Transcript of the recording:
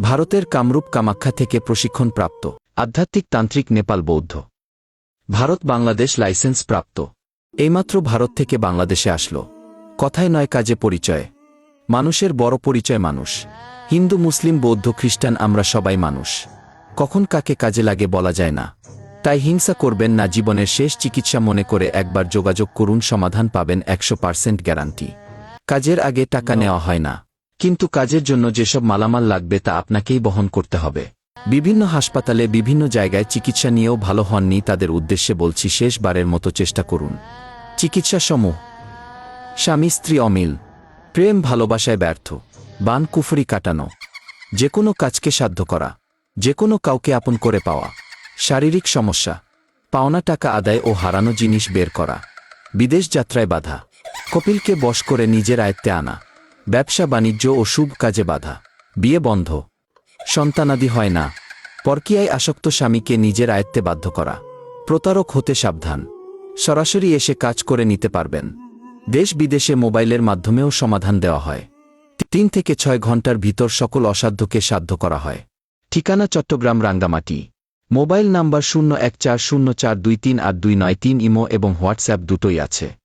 ভারতের কামরূপ কামাখ্যা থেকে প্রশিক্ষণ প্রাপ্ত আধ্যাত্মিক তান্ত্রিক নেপাল বৌদ্ধ। ভারত বাংলাদেশ লাইসেন্স প্রাপ্ত। এইমাত্র ভারত থেকে বাংলাদেশে আসল। কথায় নয় কাজে পরিচয়। মানুষের বড় পরিচয় মানুষ। হিন্দু, মুসলিম, বৌদ্ধ, খ্রিস্টান আমরা সবাই মানুষ। কখন কাকে কাজে লাগে বলা যায় না। তাই হিংসা করবেন না, জীবনের শেষ চিকিৎসা মনে করে একবার যোগাযোগ করুন, সমাধান পাবেন একশো পার্সেন্ট গ্যারান্টি। কাজের আগে টাকা নেওয়া হয় না। কিন্তু কাজের জন্য যেসব মালামাল লাগবে তা আপনাকেই বহন করতে হবে। বিভিন্ন হাসপাতালে বিভিন্ন জায়গায় চিকিৎসা নিয়েও ভালো হননি তাদের উদ্দেশ্যে বলছি শেষবারের মতো চেষ্টা করুন। চিকিৎসা সমূহ স্বামী, স্ত্রী অমিল। প্রেম, ভালোবাসায় ব্যর্থ। বান, কুফরি কাটানো। যে কোনো কাজকে সাধ্য করা। যে কোনো কাউকে আপন করে পাওয়া। শারীরিক সমস্যা। পাওনা টাকা আদায় ও হারানো জিনিস বের করা। বিদেশ যাত্রায় বাধা। কপিলকে বশ করে নিজের আয়ত্তে আনা। ব্যবসা বাণিজ্য ও শুভ কাজে বাধা। বিয়ে বন্ধ। সন্তানাদি হয় না। পরকীয়ায় আসক্ত স্বামীকে নিজের আয়ত্তে বাধ্য করা। প্রতারক হতে সাবধান। সরাসরি এসে কাজ করে নিতে পারবেন। দেশ বিদেশে মোবাইলের মাধ্যমেও সমাধান দেওয়া হয়। তিন থেকে ছয় ঘণ্টার ভিতর সকল অসাধ্যকে সাধ্য করা হয়। ঠিকানা চট্টগ্রাম রাঙ্গামাটি। মোবাইল নাম্বার শূন্য এক চার শূন্য চার দুই তিন আট দুই নয় তিন, ইমো এবং হোয়াটসঅ্যাপ দুটোই আছে।